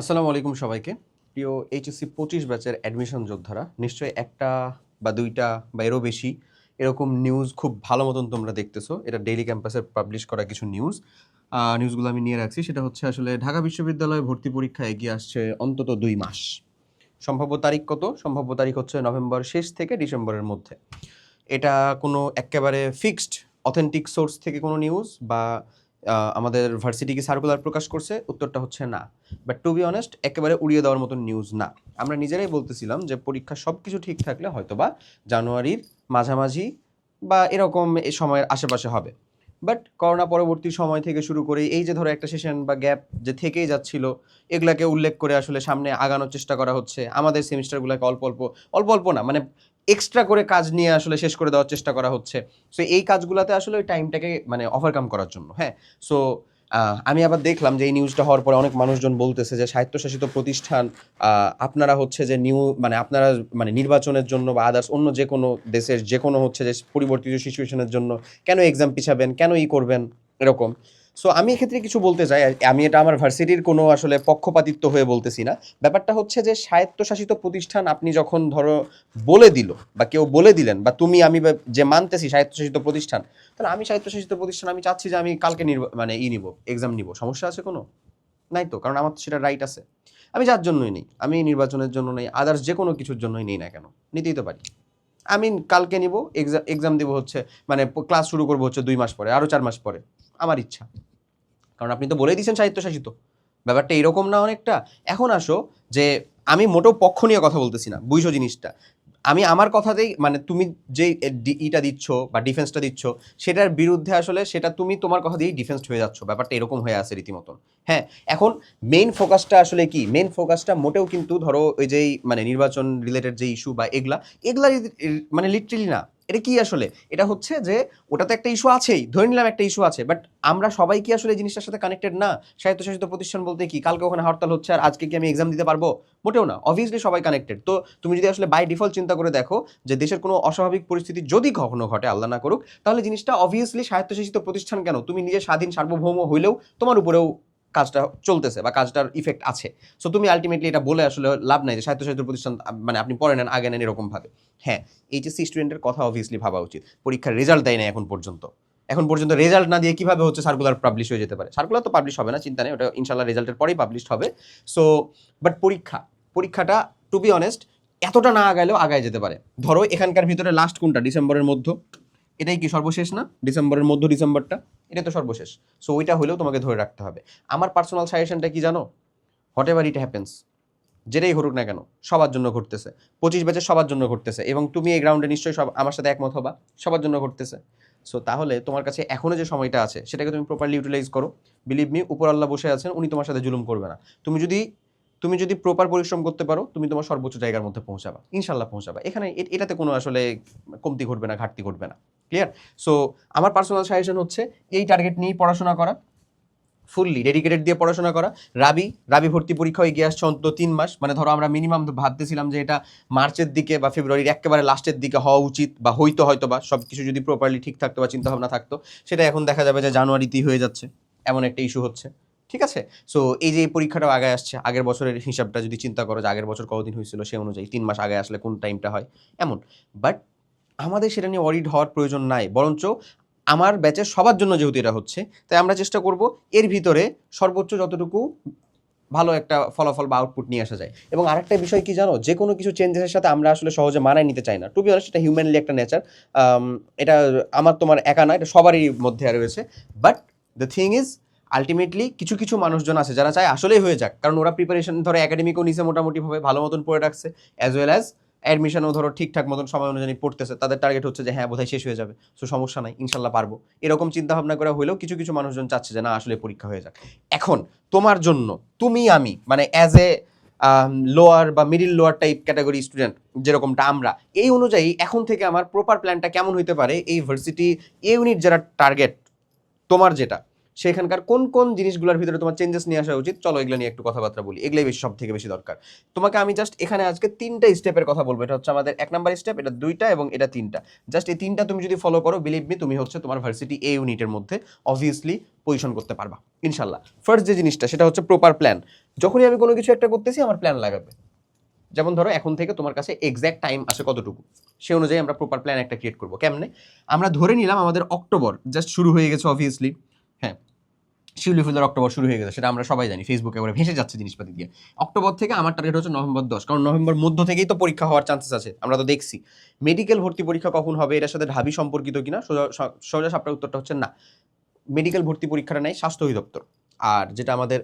আসসালামু আলাইকুম সবাইকে। প্রিয় এইচএসসি পঁচিশ ব্যাচের অ্যাডমিশন যোদ্ধারা, নিশ্চয়ই একটা বা দুইটা বা এরও বেশি এরকম নিউজ খুব ভালো মতন তোমরা দেখতেছো। এটা ডেইলি ক্যাম্পাসে পাবলিশ করা কিছু নিউজ নিউজগুলো আমি নিয়ে রাখছি। সেটা হচ্ছে আসলে ঢাকা বিশ্ববিদ্যালয়ে ভর্তি পরীক্ষা এগিয়ে আসছে অন্তত দুই মাস। সম্ভাব্য তারিখ কত? সম্ভাব্য তারিখ হচ্ছে নভেম্বর শেষ থেকে ডিসেম্বরের মধ্যে। এটা কোনো একেবারে ফিক্সড অথেন্টিক সোর্স থেকে কোনো নিউজ বা আমাদের ভার্সিটি কি সার্কুলার প্রকাশ করছে? উত্তরটা হচ্ছে না। বাট টু বি অনেস্ট একেবারে উড়িয়ে দেওয়ার মতন নিউজ না। আমরা নিজেরাই বলতেছিলাম যে পরীক্ষা সব কিছু ঠিক থাকলে হয়তোবা জানুয়ারির মাঝামাঝি বা এরকম এই সময়ের আশেপাশে হবে। বাট করোনা পরবর্তী সময় থেকে শুরু করে এই যে ধরো একটা সেশন বা গ্যাপ যে থেকেই যাচ্ছিল, এগুলাকে উল্লেখ করে আসলে সামনে আগানোর চেষ্টা করা হচ্ছে। আমাদের সেমিস্টারগুলোকে অল্প অল্প অল্প অল্প না মানে এক্সট্রা করে কাজ নিয়ে আসলে শেষ করে দেওয়ার চেষ্টা করা হচ্ছে। সো এই কাজগুলোতে আসলে ওই টাইমটাকে মানে ওভারকাম করার জন্য হ্যাঁ? সো আমি আবার দেখলাম যে এই নিউজটা হওয়ার পরে অনেক মানুষজন বলতেছে যে স্বায়ত্তশাসিত প্রতিষ্ঠান আপনারা হচ্ছে যে নিউ মানে আপনারা মানে নির্বাচনের জন্য বা আদার্স অন্য যে কোনো দেশের যে কোনো হচ্ছে যে পরিবর্তিত সিচুয়েশনের জন্য কেন এক্সাম পিছাবেন, কেন ই করবেন? এরকম। সো আমি এক্ষেত্রে কিছু বলতে চাই আমি এটা আমার ভার্সিটির কোনো আসলে পক্ষপাতিত্ব হয়ে বলতেছি না। ব্যাপারটা হচ্ছে যে, স্বায়ত্তশাসিত প্রতিষ্ঠান আপনি যখন ধরো বলে দিল বা কেউ বলে দিলেন বা তুমি আমি যে মানতেছি স্বায়ত্তশাসিত প্রতিষ্ঠান, তাহলে আমি স্বায়ত্তশাসিত প্রতিষ্ঠান আমি চাচ্ছি যে আমি কালকে মানে ই নিব এক্সাম নিব। সমস্যা আছে কোনো? নাই তো, কারণ আমার তো সেটা রাইট আছে। আমি যার জন্যই নেই, আমি নির্বাচনের জন্য নেই আদার্স যে কোনো কিছুর জন্যই নেই না কেন? নিতেই তো পারি। আমি কালকে নিব এক্সাম এক্সাম দিব হচ্ছে মানে ক্লাস শুরু করব হচ্ছে দুই মাস পরে আরও চার মাস পরে, আমার ইচ্ছা। কারণ আপনি তো বলেই দিয়েছেন সাহিত্যশাসিত। ব্যাপারটা এরকম না অনেকটা। এখন আসো যে, আমি মোটেও পক্ষ নিয়ে কথা বলতেছি না বুঝো জিনিসটা। আমি আমার কথাতেই মানে তুমি যে ইটা দিচ্ছ বা ডিফেন্সটা দিচ্ছ, সেটার বিরুদ্ধে আসলে সেটা তুমি তোমার কথা দিয়েই ডিফেন্স হয়ে যাচ্ছ। ব্যাপারটা এরকম হয়ে আছে রীতিমতন। হ্যাঁ এখন মেইন ফোকাসটা আসলে কি? মেইন ফোকাসটা মোটেও কিন্তু ধরো ওই যেই মানে নির্বাচন রিলেটেড যে ইস্যু বা এগুলা এগুলা মানে লিটারেলি না। এটা কি আসলে? এটা হচ্ছে যে ওটাতে একটা ইস্যু আছেই, ধরে নিলাম একটা ইস্যু আছে বাট আমরা সবাই কি আসলে জিনিসটার সাথে কানেক্টেড না? স্বায়ত্তশাসিত প্রতিষ্ঠান বলতে কি, কালকে ওখানে হরতাল হচ্ছে আর আজকে কি আমি এক্সাম দিতে পারব? মোটেও না অবভিয়াসলি সবাই কানেক্টেড তো তুমি যদি আসলে বাই ডিফল্ট চিন্তা করে দেখো যে দেশের কোনো অস্বাভাবিক পরিস্থিতি যদি কখনো ঘটে, আল্লাহ না করুক, তাহলে জিনিসটা অবভিয়াসলি স্বায়ত্তশাসিত প্রতিষ্ঠান কেন? তুমি নিজে স্বাধীন সার্বভৌম হইলেও তোমার উপরেও কাজটা চলতেছে বা কাজটার ইফেক্ট আছে। সো তুমি আলটিমেটলি এটা বলে আসলে লাভ নাই যে স্বায়ত্তশাসিত প্রতিষ্ঠান মানে আপনি পড়ে নেন, আগে নেন এরকম ভাবে হ্যাঁ এইচএসসি স্টুডেন্টের কথা অবভিয়াসলি ভাবা উচিত। পরীক্ষার রেজাল্ট দেয় না এখন পর্যন্ত। এখন পর্যন্ত রেজাল্ট না দিয়ে কীভাবে হচ্ছে সার্কুলার পাবলিশ হয়ে যেতে পারে? সার্কুলার তো পাবলিশ হবে না, চিন্তা নেই, ওটা ইনশাল্লাহ রেজাল্টের পরেই পাবলিশ হবে। সো বাট পরীক্ষা, পরীক্ষাটা টু বি অনেস্ট এতটা না আগাইলেও আগায় যেতে পারে। ধরো, এখানকার ভিতরে লাস্ট কোনটা? ডিসেম্বরের মধ্য। এটাই কি সর্বশেষ না? ডিসেম্বরের মধ্য ডিসেম্বরটা? এটা তো সর্বশেষ। সো ওইটা হলেও তোমাকে ধরে রাখতে হবে। আমার পার্সোনাল সাজেশনটা কি জানো? হোয়াট এভার ইট হ্যাপেন্স যেটাই ঘটুক না কেন সবার জন্য ঘটতেছে। পঁচিশ ব্যাচের সবার জন্য ঘটতেছে। এবং তুমি এই গ্রাউন্ডে নিশ্চয়ই সব আমার সাথে একমত হবা সবার জন্য ঘটতেছে। সো তাহলে তোমার কাছে এখনও যে সময়টা আছে সেটাকে তুমি প্রপারলি ইউটিলাইজ করো। বিলিভ মি উপর আল্লাহ বসে আছেন উনি তোমার সাথে জুলুম করবে না। তুমি যদি তুমি যদি প্রপার পরিশ্রম করতে পারো তুমি তোমার সর্বোচ্চ জায়গার মধ্যে পৌঁছাবা। ইনশাল্লাহ পৌঁছাবা। এখানে এটাতে কোনো আসলে কমতি ঘটবে না ঘাটতি ঘটবে না। ক্লিয়ার সো আমার পার্সোনাল সাজেশন হচ্ছে, এই টার্গেট নিয়েই পড়াশোনা করা। ফুললি ডেডিকেটেড দিয়ে পড়াশোনা করা। রাবি রাবি ভর্তি পরীক্ষা এগিয়ে আসছে অন্তত তিন মাস। মানে ধরো আমরা মিনিমাম ভাবতেছিলাম যে এটা মার্চের দিকে বা ফেব্রুয়ারির একেবারে লাস্টের দিকে হওয়া উচিত বা হইতো হয়তো বা সব কিছু যদি প্রপারলি ঠিক থাকতো বা চিন্তাভাবনা থাকতো, সেটা এখন দেখা যাবে যে জানুয়ারিতেই হয়ে যাচ্ছে। এমন একটা ইস্যু হচ্ছে। ঠিক আছে? সো এই যে এই পরীক্ষাটাও আগে আসছে, আগের বছরের হিসাবটা যদি চিন্তা করো যে আগের বছর কতদিন হয়েছিল সে অনুযায়ী তিন মাস আগে আসলে কোন টাইমটা হয়, এমন। বাট আমাদের সেটা নিয়ে অরিড হওয়ার প্রয়োজন নাই, বরঞ্চ আমার ব্যাচের সবার জন্য যেহেতু এটা হচ্ছে, তাই আমরা চেষ্টা করব এর ভিতরে সর্বোচ্চ যতটুকু ভালো একটা ফলাফল বা আউটপুট নিয়ে আসা যায়। এবং আরেকটা বিষয় কি জানো? যে কোনো কিছু চেঞ্জেসের সাথে আমরা আসলে সহজে মানায় নিতে চাই না। টু বি অনেস্ট এটা হিউম্যানলি একটা নেচার এটা আমার তোমার একা না, এটা সবারই মধ্যে রয়েছে। But the thing is ultimately কিছু কিছু মানুষজন আছে যারা চায় আসলেই হয়ে যাক। কারণ ওরা প্রিপারেশন ধরো একাডেমিকও নিচে মোটামুটিভাবে, ভালো মতন পড়ে রাখছে অ্যাজ ওয়েল অ্যাজ অ্যাডমিশনও ধরো ঠিকঠাক মতন সময় অনুযায়ী পড়তেছে, তাদের টার্গেট হচ্ছে যে হ্যাঁ বোধহয় শেষ হয়ে যাবে। সো সমস্যা নাই, ইনশাল্লাহ পারব। এরকম চিন্তা ভাবনা করা হলেও কিছু কিছু মানুষজন চাচ্ছে যে না, আসলে পরীক্ষা হয়ে যাক। এখন, তোমার জন্য, তুমি, আমি মানে অ্যাজ এ লোয়ার বা middle lower type category student যেরকমটা আমরা, এই অনুযায়ী এখন থেকে আমার প্রপার প্ল্যানটা কেমন হইতে পারে? এই ভার্সিটি এ ইউনিট যারা টার্গেট তোমার যেটা সেখানকার কোন কোন জিনিসগুলোর ভিতরে তোমার চেঞ্জেস নিয়ে আসা উচিত? চলো এগুলো নিয়ে একটু কথাবার্তা বলি। এগুলোই বেশি সব থেকে বেশি দরকার। তোমাকে আমি জাস্ট এখানে আজকে তিনটা স্টেপের কথা বলব। এটা হচ্ছে আমাদের এক নাম্বার স্টেপ এটা দুইটা এবং এটা তিনটা। জাস্ট এই তিনটা তুমি যদি ফলো করো বিলিভ মি তুমি হচ্ছে তোমার ভার্সিটি এ ইউনিটের মধ্যে অবভিয়াসলি পজিশন করতে পারবা। ইনশাল্লাহ। ফার্স্ট যে জিনিসটা, সেটা হচ্ছে প্রপার প্ল্যান যখনই আমি কোনো কিছু একটা করতেছি, আমার প্ল্যান লাগাবে। যেমন ধরো, এখন থেকে তোমার কাছে এক্স্যাক্ট টাইম আছে কতটুকু? সে অনুযায়ী আমরা প্রপার প্ল্যান একটা ক্রিয়েট করব। কেমনে? আমরা ধরে নিলাম আমাদের অক্টোবর জাস্ট শুরু হয়ে গেছে অবভিয়াসলি হ্যাঁ শিউলি ফুলের অক্টোবর শুরু হয়ে গেছে, সেটা আমরা সবাই জানি। ফেসবুকে এবারে ভেসে যাচ্ছে জিনিসপাতি দিয়ে। অক্টোবর থেকে আমার টার্গেট হচ্ছে নভেম্বর দশ, কারণ নভেম্বর মধ্য থেকেই তো পরীক্ষা হওয়ার চান্সেস আছে, আমরা তো দেখছি। মেডিকেল ভর্তি পরীক্ষা কখন হবে, এটার সাথে ঢাবি সম্পর্কিত কিনা, সোজা সোজা সাপটার উত্তরটা হচ্ছে না। মেডিকেল ভর্তি পরীক্ষাটা নেই স্বাস্থ্য অধিদপ্তর, আর যেটা আমাদের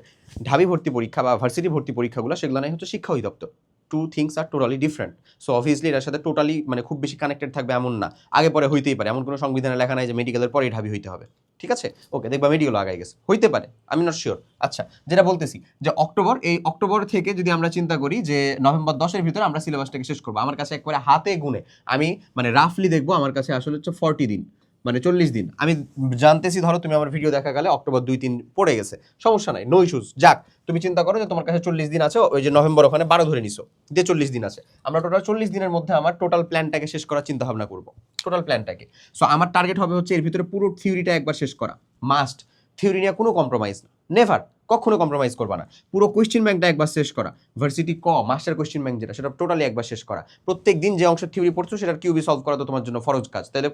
ঢাবি ভর্তি পরীক্ষা বা ভার্সিটি ভর্তি পরীক্ষাগুলো, সেগুলো নেই হচ্ছে শিক্ষা অধিদপ্তর। টু থিংস আর টোটালি ডিফারেন্ট সো অবভিয়াসলি এটার সাথে টোটালি মানে খুব বেশি কানেক্টেড থাকবে এমন না। আগে পরে হইতেই পারে। এমন কোনো সংবিধানে লেখা নাই যে মেডিকেলের পরেই ঢাবি হইতে হবে। ঠিক আছে? ওকে দেখবা মেডিকেল আগে গেছে। হইতে পারে। আমি নট শিওর আচ্ছা যেটা বলতেছি যে অক্টোবর, এই অক্টোবর থেকে যদি আমরা চিন্তা করি যে নভেম্বর দশের ভিতরে আমরা সিলেবাসটাকে শেষ করব। আমার কাছে একবারে হাতে গুনে। আমি মানে রাফলি দেখব আমার কাছে আসলে হচ্ছে ফর্টি দিন। মানে চল্লিশ দিন। আমি জানতেছি, ধরো তুমি আমার ভিডিও দেখা গেলে অক্টোবর দুই তিন পড়ে গেছে। সমস্যা নাই নো ইস্যুস যাক, তুমি চিন্তা করো যে তোমার কাছে চল্লিশ দিন আছে, ওই যে নভেম্বর ওখানে বারো ধরে নিছো, যে চল্লিশ দিন আছে। আমরা টোটাল চল্লিশ দিনের মধ্যে আমার টোটাল প্ল্যানটাকে শেষ করার চিন্তা ভাবনা করব। টোটাল প্ল্যানটাকে সো আমার টার্গেট হবে হচ্ছে এর ভিতরে পুরো থিওরিটা একবার শেষ করা। মাস্ট থিওরি নিয়ে কোনো কম্প্রোমাইজ নেভার কখনো কম্প্রোমাইজ করবা না। পুরো কোয়েশ্চেন ব্যাংকটা একবার শেষ করা। ভার্সিটি ক মাস্টার কোয়েশ্চেন ব্যাংক যেটা, সেটা টোটালি একবার শেষ করা। প্রত্যেক দিন যে অংশের থিওরি পড়ছো, সেটার কিউবি সলভ করা তো তোমার জন্য ফরজ কাজ। তাহলে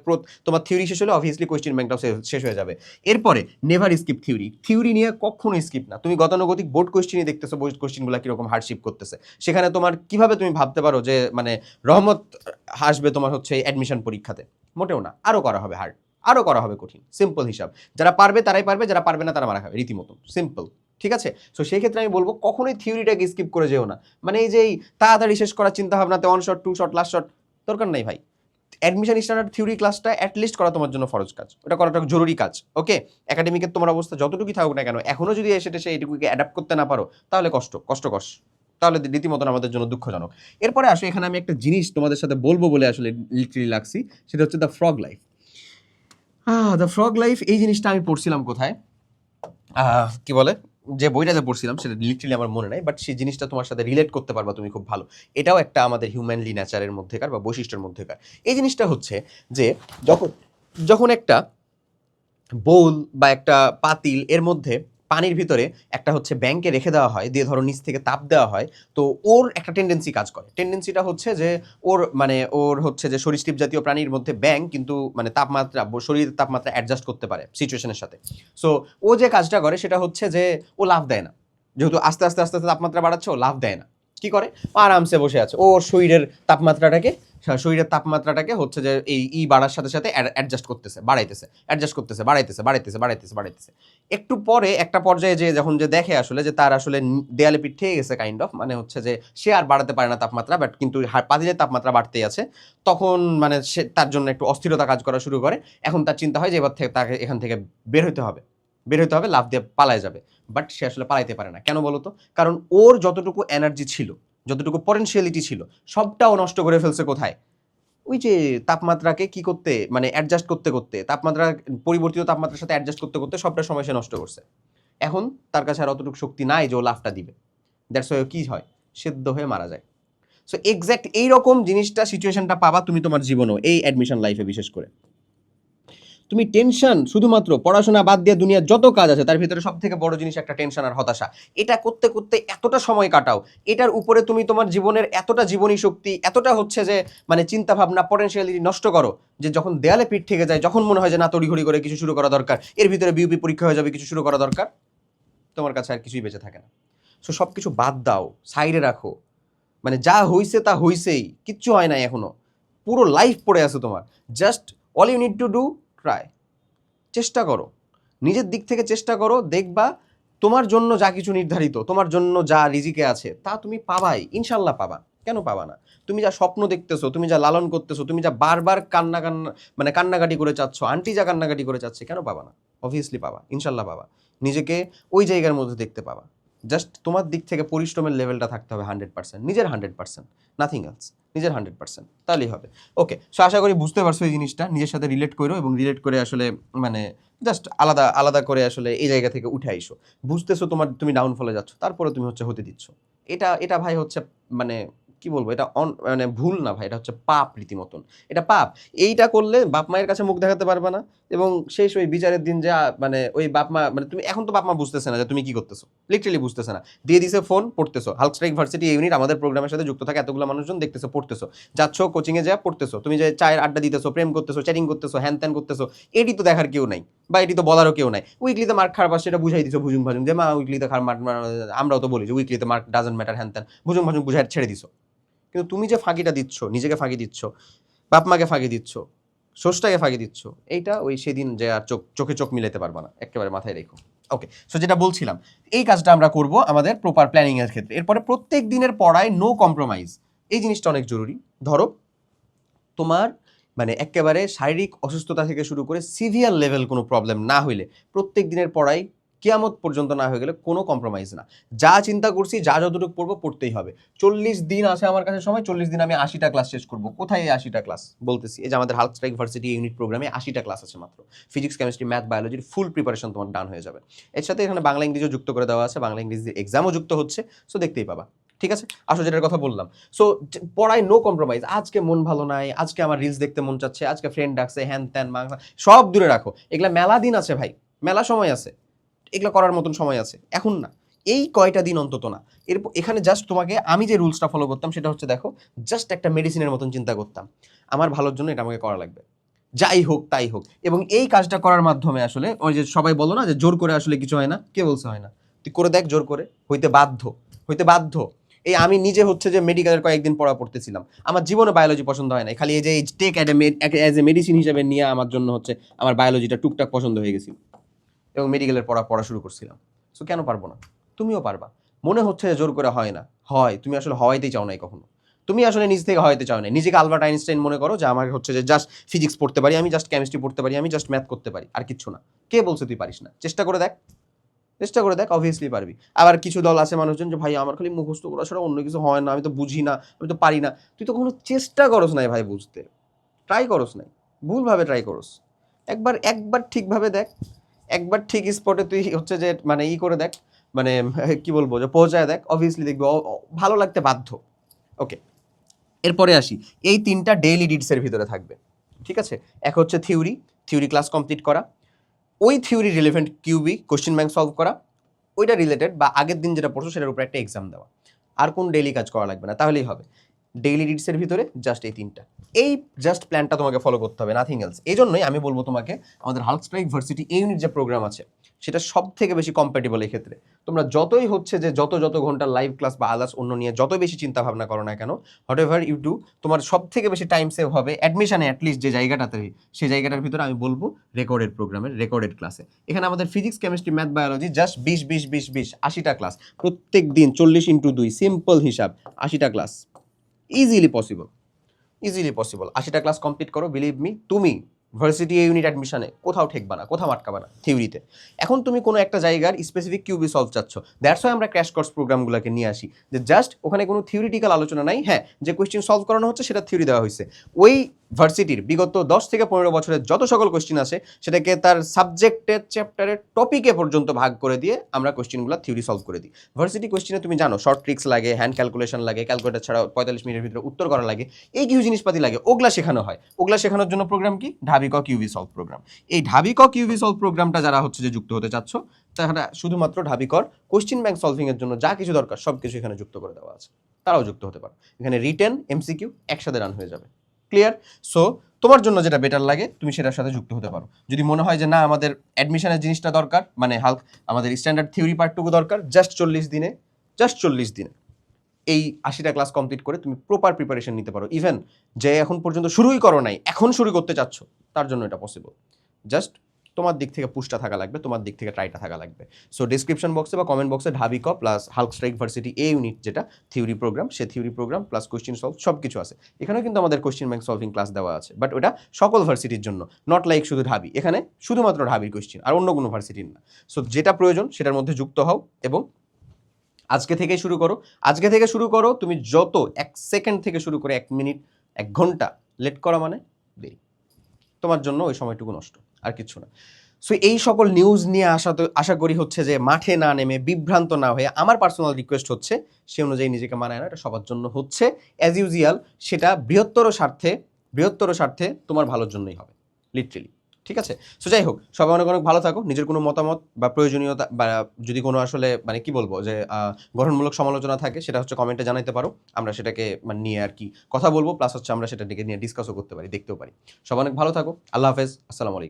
তোমার থিওরি শেষ হলে অবভিয়াসলি কোয়েশ্চেন ব্যাংকটাও শেষ হয়ে যাবে। এরপরে নেভার স্কিপ থিওরি থিওরি নিয়ে কখনো স্কিপ না। তুমি গতানুগতিক বোর্ড কোয়েশ্চেনই দেখতেছো বোর্ড কোয়েশ্চেনগুলো কীরকম হার্ডশিপ করতেছে। সেখানে তোমার কীভাবে তুমি ভাবতে পারো যে মানে রহমত হাসবে তোমার হচ্ছে অ্যাডমিশন পরীক্ষাতে? মোটেও না। আরও করা হবে হার্ড আরও করা হবে কঠিন। সিম্পল হিসাব। যারা পারবে তারাই পারবে, যারা পারবে না তারা মারা খাবে। রীতিমতো। সিম্পল ঠিক আছে? সো সেই ক্ষেত্রে আমি বলব, কখনোই থিওরিটাকে স্কিপ করে যেও না। মানে এই যে এই তাড়াতাড়ি শেষ করার চিন্তা ভাবনাতে one shot two shot last shot দরকার নাই ভাই। অ্যাডমিশন স্ট্যান্ডার্ড থিওরি ক্লাসটা অ্যাটলিস্ট করা তোমার জন্য ফরজ কাজ। ওটা করাটা জরুরি কাজ। ওকে একাডেমিকের তোমার অবস্থা যতটুকুই থাকুক না কেন এখনও যদি এসে সে এইটুকুকে অ্যাডাপ্ট করতে না পারো, তাহলে কষ্ট কষ্ট কষ্ট তাহলে রীতিমতন আমাদের জন্য দুঃখজনক। এরপরে আসো, এখানে আমি একটা জিনিস তোমাদের সাথে বলব বলে আসলে লিটারি লাগছি, সেটা হচ্ছে the frog life the frog life এই জিনিসটা আমি পড়ছিলাম কোথায়? কি বলে? যে বইটাতে পড়ছিলাম, সেটা লিটারালি আমার মনে নাই বাট সেই জিনিসটা তোমার সাথে রিলেট করতে পারবা তুমি খুব ভালো। এটাও একটা আমাদের হিউম্যানলি নেচারের মধ্যেকার বা বৈশিষ্ট্যের মধ্যেকার। এই জিনিসটা হচ্ছে যে, যখন যখন একটা বোল বা একটা পাতিল, এর মধ্যে পানির ভিতরে একটা হচ্ছে ব্যাংকে রেখে দেওয়া হয়, দিয়ে ধরো নিচ থেকে তাপ দেওয়া হয়, তো ওর একটা টেন্ডেন্সি কাজ করে। টেন্ডেন্সিটা হচ্ছে যে ওর মানে ওর হচ্ছে যে সরীসৃপ জাতীয় প্রাণীর মধ্যে ব্যাং কিন্তু মানে তাপমাত্রা, শরীরের তাপমাত্রা অ্যাডজাস্ট করতে পারে সিচুয়েশনের সাথে। সো ও যে কাজটা করে সেটা হচ্ছে যে ও লাভ দেয় না। যেহেতু আস্তে আস্তে আস্তে আস্তে তাপমাত্রা বাড়াচ্ছে, ও লাভ দেয় না। কি করে? আরামসে বসে আছে। ওর শরীরের তাপমাত্রাটাকে শরীরের তাপমাত্রাটাকে হচ্ছে যে এই ই বাড়ার সাথে সাথে অ্যাডজাস্ট করতেছে, বাড়াইতেছে, অ্যাডজাস্ট করতেছে, বাড়াইতেছে বাড়াইতেছে বাড়াইতেছে বাড়াইতেছে। একটু পরে একটা পর্যায়ে যে যখন যে দেখে আসলে যে তার আসলে দেয়ালে পিঠ ঠেয়ে গেছে কাইন্ড অফ মানে হচ্ছে যে সে আর বাড়াতে পারে না তাপমাত্রা বাট কিন্তু পাতিলের তাপমাত্রা বাড়তেই আছে। তখন মানে সে তার জন্য একটু অস্থিরতা কাজ করা শুরু করে। এখন তার চিন্তা হয় যে এবার থেকে তাকে এখান থেকে বের হতে হবে। বের হতে হবে লাভ দিয়ে পালায় যাবে। বাট সে আসলে পালাইতে পারে না। কেন বলতো? কারণ ওর যতটুকু এনার্জি ছিল, যতটুকু পটেনশিয়ালিটি ছিল সবটাও নষ্ট করে ফেলছে কোথায়? ওই যে তাপমাত্রাকে কি করতে মানে অ্যাডজাস্ট করতে করতে, তাপমাত্রা, পরিবর্তিত তাপমাত্রার সাথে অ্যাডজাস্ট করতে করতে সবটা সময় সে নষ্ট করছে। এখন তার কাছে আর অতটুকু শক্তি নাই যে ও লাভটা দিবে। দ্যাটস ওয়াই কি হয়? সেদ্ধ হয়ে মারা যায়। সো এক্স্যাক্ট এইরকম জিনিসটা সিচুয়েশনটা পাবা তুমি তোমার জীবনেও, এই অ্যাডমিশন লাইফে বিশেষ করে। তুমি টেনশন শুধুমাত্র পড়াশোনা বাদ দিয়ে দুনিয়ার যত কাজ আছে, তার ভিতরে সব থেকে বড় জিনিস একটা টেনশন আর হতাশা। এটা করতে করতে এতটা সময় কাটাও, এটার উপরে তুমি তোমার জীবনের এতটা জীবনী শক্তি, এতটা হচ্ছে যে মানে চিন্তা ভাবনা পটেনশিয়ালিটি নষ্ট করো, যে যখন দেয়ালে পিঠ থেকে যায়, যখন মনে হয় যে না, তড়িঘড়ি করে কিছু শুরু করা দরকার, এর ভিতরে বিউপি পরীক্ষা হয়ে যাবে, কিছু শুরু করা দরকার, তোমার কাছে আর কিছুই বেঁচে থাকে না। সো সব কিছু বাদ দাও, সাইডে রাখো মানে যা হইছে তা হইছেই, কিচ্ছু হয় নাই এখনও, পুরো লাইফ পড়ে আছে তোমার just all you need to do try চেষ্টা করো। নিজের দিক থেকে চেষ্টা করো, দেখবা তোমার জন্য যা কিছু নির্ধারিত, তোমার জন্য যা রিজিকে আছে, তা তুমি পাবাই ইনশাল্লাহ পাবা। কেন পাবা না? তুমি যা স্বপ্ন দেখতেছো, তুমি যা লালন করতেছো, তুমি যা বারবার কান্না কান্না মানে কান্নাকাটি করে চাচ্ছ, আন্টি যা কান্নাকাটি করে চাচ্ছে, কেন পাবা না? অবভিয়াসলি পাবা ইনশাল্লাহ পাবা। নিজেকে ওই জায়গার মধ্যে দেখতে পাবা। জাস্ট তোমার দিক থেকে পরিশ্রমের লেভেলটা থাকতে হবে হান্ড্রেড পার্সেন্ট নিজের হান্ড্রেড পার্সেন্ট নাথিং এলস নিজের হান্ড্রেড পার্সেন্ট তাহলেই হবে। ওকে সো আশা করি বুঝতে পারছ এই জিনিসটা, নিজের সাথে রিলেট করো এবং রিলেট করে আসলে মানে জাস্ট আলাদা আলাদা করে আসলে এই জায়গা থেকে উঠে আইসো। বুঝতেছো তোমার, তুমি ডাউনফলে যাচ্ছ, তারপরে তুমি হচ্ছে হতে দিচ্ছ। এটা এটা ভাই হচ্ছে মানে কি বলব? এটা অন মানে ভুল না ভাই, এটা হচ্ছে পাপ রীতিমতন। এটা পাপ। এইটা করলে বাপ মায়ের কাছে মুখ দেখাতে পারবে না এবং শেষ ওই বিচারের দিন যা মানে ওই বাপ মা মানে তুমি, এখন তো বাপ মা বুঝতেছে না যে তুমি কি করতেছো। লিটারেলি বুঝতেছে না। দিয়ে দিছে ফোন পড়তেছো। হাল্ক স্ট্রাইক ভার্সিটি ইউনিট আমাদের প্রোগ্রামের সাথে যুক্ত থাকে, এতগুলো মানুষজন দেখতেছো, পড়তেছো। যাচ্ছ কোচিংয়ে যা, পড়তেছো। তুমি যে চায়ের আড্ডা দিতেছো, প্রেম করতেছো চ্যাটিং করতেছো, হ্যান ত্যান করতেছো, এটি তো দেখার কেউ নাই বা এটি তো বলারও কেউ নাই। উইকলিতে মার্ক খারাপ আসছে, এটা বুঝাই দিছো ভুজুং ভাজুং। যে মা উইকলিতে খারাপ মার্ক আমরাও তো বলি যে উইকলিতে মার্ক ডাজেন্ট ম্যাটার হ্যান ত্যান। ভুজুং ভাজুং বুঝাই ছেড়ে দিছো। কিন্তু তুমি যে ফাঁকিটা দিচ্ছ, নিজেকে ফাঁকি দিচ্ছ বাপ মাকে ফাঁকি দিচ্ছ সোর্সটাকে ফাঁকি দিচ্ছ, এইটা ওই সেদিন যে আর চোখ, চোখে চোখ মিলাতে পারবা না। একেবারে মাথায় রেখো। ওকে সো যেটা বলছিলাম, এই কাজটা আমরা করব আমাদের প্রপার প্ল্যানিংয়ের ক্ষেত্রে। এরপরে প্রত্যেক দিনের পড়ায় নো কম্প্রোমাইজ এই জিনিসটা অনেক জরুরি। ধরো, তোমার মানে একেবারে শারীরিক অসুস্থতা থেকে শুরু করে সিভিয়ার লেভেল কোনো প্রবলেম না হইলে প্রত্যেক দিনের পড়াই কেয়ামত পর্যন্ত না হয়ে গেলে কোনো কম্প্রোমাইজ না। যা চিন্তা করছি, যা যতটুকু পড়ব পড়তেই হবে। চল্লিশ দিন আছে আমার কাছে সময়, চল্লিশ দিন আমি আশিটা ক্লাস শেষ করব। কোথায় এই আশিটা ক্লাস বলতেছি, এই যে আমাদের হাল্ক স্ট্রাইক ভার্সিটি ইউনিট প্রোগ্রামে আশিটা ক্লাস আছে মাত্র। ফিজিক্স কেমিস্ট্রি ম্যাথ বায়োলজির ফুল প্রিপারেশন তোমার ডান হয়ে যাবে। এর সাথে এখানে বাংলা, ইংরেজিও যুক্ত করে দেওয়া আছে। বাংলা ইংরেজি এক্সামও যুক্ত হচ্ছে। সো দেখতেই পাবা। ঠিক আছে? আসো, যেটার কথা বললাম। সো পড়ায় নো কম্প্রোমাইজ আজকে মন ভালো নাই, আজকে আমার রিলস দেখতে মন চাচ্ছে, আজকে ফ্রেন্ড ডাকছে, হ্যান ত্যান, মাংস, সব দূরে রাখো। এগুলা মেলা দিন আছে ভাই। মেলা সময় আছে। এগুলো করার মতন সময় আছে। এখন না, এই কয়টা দিন অন্তত না। এরপর এখানে জাস্ট তোমাকে আমি যে রুলসটা ফলো করতাম সেটা হচ্ছে দেখো জাস্ট একটা মেডিসিনের মতন চিন্তা করতাম। আমার ভালোর জন্য এটা আমাকে করা লাগবে। যাই হোক, তাই হোক। এবং এই কাজটা করার মাধ্যমে আসলে ওই যে সবাই বলো না যে জোর করে আসলে কিছু হয় না, কে বলছে হয় না? তুই করে দেখ জোর করে, হইতে বাধ্য হইতে বাধ্য। এই আমি নিজে হচ্ছে যে মেডিকেলের কয়েকদিন পড়া পড়তেছিলাম। আমার জীবনে বায়োলজি পছন্দ হয় না খালি এই যে টেক অ্যাজ এ মেডিসিন হিসেবে নিয়ে আমার জন্য হচ্ছে আমার বায়োলজিটা টুকটাক পছন্দ হয়ে গেছিল। এবং মেডিকেলের পড়া পড়া শুরু করছিলাম। সো কেন পারব না? তুমিও পারবা। মনে হচ্ছে জোর করে হয় না। হয়, তুমি আসলে হওয়াইতেই চাও নাই কখনো। তুমি আসলে নিজ থেকে হওয়াইতে চাও না নিজেকে আলবার্ট আইনস্টাইন মনে করো যে, আমাকে হচ্ছে যে জাস্ট ফিজিক্স পড়তে পারি, আমি জাস্ট কেমিস্ট্রি পড়তে পারি, আমি জাস্ট ম্যাথ করতে পারি, আর কিচ্ছু না। কে বলছে তুই পারিস না? চেষ্টা করে দেখ। চেষ্টা করে দেখ অবভিয়াসলি পারবি। আবার কিছু দল আছে মানুষজন যে, ভাই, আমার খালি মুখস্থ করা ছাড়া অন্য কিছু হয় না, আমি তো বুঝি না, আমি তো পারি না। তুই তো কোনো চেষ্টা করস নাই ভাই বুঝতে। ট্রাই করস নাই। ভুলভাবে ট্রাই করস। একবার একবার ঠিকভাবে দেখ। একবার ঠিক স্পটে তুই হচ্ছে যে মানে ই করে দেখ মানে কি বলব, যে পৌঁছায় দেখ অবভিয়াসলি দেখবি ভালো লাগতে বাধ্য। ওকে এরপরে আসি, এই তিনটা ডেইলি ডিডসের ভিতরে থাকবে। ঠিক আছে? এক হচ্ছে থিওরি থিওরি ক্লাস কমপ্লিট করা। ওই theory relevant QB question bank solve করা। ওইটা রিলেটেড বা আগের দিন যেটা পড়ছো, সেটার উপরে একটা এক্সাম দেওয়া। আর কোন ডেইলি কাজ করা লাগবে না, তাহলেই হবে। ডেইলি ডিডসের ভিতরে জাস্ট এই তিনটা। এই জাস্ট প্ল্যানটা তোমাকে ফলো করতে হবে নাথিং এলস এই জন্যই আমি বলব তোমাকে, আমাদের হাল্ক স্ট্রাইক ভার্সিটি এই ইউনিট যে প্রোগ্রাম আছে, সেটা সব থেকে বেশি কম্প্যাটেবল এই ক্ষেত্রে। তোমরা যতই হচ্ছে যে যত যত ঘণ্টা লাইভ ক্লাস বা আদার্স অন্য নিয়ে যত বেশি চিন্তা ভাবনা করো না কেন হোয়াট এভার ইউ ডু তোমার সব থেকে বেশি টাইম সেভ হবে অ্যাডমিশনে অ্যাটলিস্ট যে জায়গাটাতে, সেই জায়গাটার ভিতরে আমি বলব রেকর্ডেড প্রোগ্রামের রেকর্ডেড ক্লাসে এখানে আমাদের physics chemistry math biology just বিশ বিশ বিশ বিশ, আশিটা ক্লাস প্রত্যেক দিন চল্লিশ ইন্টু দুই সিম্পল হিসাব, আশিটা class easily possible easily possible আশিটা ক্লাস কমপ্লিট করো বিলিভ মি তুমি ভার্সিটি ইউনিট অ্যাডমিশনে কোথাও ঠেকবা না, কোথাও আটকাবা না থিওরিতে এখন তুমি কোনো একটা জায়গার স্পেসিফিক কিউবি সলভ চাচ্ছ। দ্যাটস ওয়াই আমরা ক্র্যাশ কোর্স প্রোগ্রামগুলোকে নিয়ে আসি। যে জাস্ট ওখানে কোনো থিওরিটিক্যাল আলোচনা নাই হ্যাঁ যে কোয়েশ্চেন সলভ করানো হচ্ছে, সেটা থিওরি দেওয়া হয়েছে। ওই ভার্সিটির বিগত দশ থেকে পনেরো বছরের যত সকল কোয়েশ্চেন আছে, সেটাকে তার সাবজেক্টের চ্যাপ্টারের টপিকে পর্যন্ত ভাগ করে দিয়ে আমরা কোয়েশ্চেনগুলো থিওরি সলভ করে দিই। ভার্সিটি কোয়েশ্চেনে তুমি জানো শর্ট ট্রিক্স লাগে হ্যান্ড ক্যালকুলেশন লাগে ক্যালকুলেটার ছাড়া পঁয়তাল্লিশ মিনিটের ভিতরে উত্তর করা লাগে, এই কিছু জিনিসপাতি লাগে, ওগুলা শেখানো হয়। ওগুলা শেখানোর জন্য প্রোগ্রাম কি? ঢাবি ক কিউভি সলভ প্রোগ্রাম এই ঢাবি ক কিউভি সলভ প্রোগ্রামটা যারা হচ্ছে যে যুক্ত হতে চাচ্ছ, তারা শুধুমাত্র ঢাবিকর কোশ্চিন ব্যাংক সলভিংয়ের জন্য যা কিছু দরকার সব কিছু এখানে যুক্ত করে দেওয়া আছে। তারাও যুক্ত হতে পারে। এখানে রিটেন এমসিকিউ একসাথে রান হয়ে যাবে। ক্লিয়ার সো তোমার জন্য যেটা বেটার লাগে, তুমি সেটার সাথে যুক্ত হতে পারো। যদি মনে হয় যে না, আমাদের অ্যাডমিশনের জিনিসটা দরকার মানে হালক, আমাদের স্ট্যান্ডার্ড থিওরি পার্টটুকু দরকার জাস্ট চল্লিশ দিনে জাস্ট চল্লিশ দিনে। এই আশিটা ক্লাস কমপ্লিট করে তুমি প্রপার প্রিপারেশন নিতে পারো। ইভেন যে এখন পর্যন্ত শুরুই করো নাই, এখন শুরু করতে চাচ্ছ, তার জন্য এটা পসিবল জাস্ট তোমার দিক থেকে পুশটা থাকা লাগবে, তোমার দিক থেকে ট্রাইটা থাকা লাগবে। সো ডিসক্রিপশন বক্সে বা কমেন্ট বক্সে ঢাবিক plus Hulk strike varsity A unit যেটা থিওরি প্রোগ্রাম সে theory program plus question solve সব কিছু আছে। এখানেও কিন্তু আমাদের কোশ্চেন ব্যাংক সলভিং ক্লাস দেওয়া আছে বাট ওটা সকল ভার্সিটির জন্য নট লাইক শুধু ঢাবি। এখানে শুধুমাত্র ঢাবির কোশ্চেন আর অন্য কোনো ভার্সিটির না। সো যেটা প্রয়োজন, সেটার মধ্যে যুক্ত হও, এবং আজকে থেকে শুরু করো। আজকে থেকে শুরু করো, তুমি যত এক সেকেন্ড থেকে শুরু করে এক মিনিট এক ঘণ্টা লেট করা মানে দেরি। তোমার জন্য ওই সময়টুকু নষ্ট। আর কিছু না। সো এই সকল নিউজ নিয়ে আসা তো আশা করি হচ্ছে যে মাঠে না নেমে, বিভ্রান্ত না হয়ে আমার পার্সোনাল রিকোয়েস্ট হচ্ছে সে অনুযায়ী নিজেকে মানায় না, এটা সবার জন্য হচ্ছে। অ্যাজ ইউজুয়াল সেটা বৃহত্তর স্বার্থে বৃহত্তর স্বার্থে তোমার ভালোর জন্যই হবে লিটারেলি ঠিক আছে? সো যাই হোক, সবাই অনেক অনেক ভালো থাকো, নিজের কোনো মতামত বা প্রয়োজনীয়তা বা যদি কোনো আসলে মানে কি বলব যে গঠনমূলক সমালোচনা থাকে, সেটা হচ্ছে কমেন্টে জানাতে পারো। আমরা সেটাকে মানে নিয়ে আর কি কথা বলব প্লাস হচ্ছে আমরা সেটা নিয়ে ডিসকাসও করতে পারি, দেখতেও পারি। সবাই অনেক ভালো থাকো, আল্লাহ হাফেজ, আসসালামু আলাইকুম।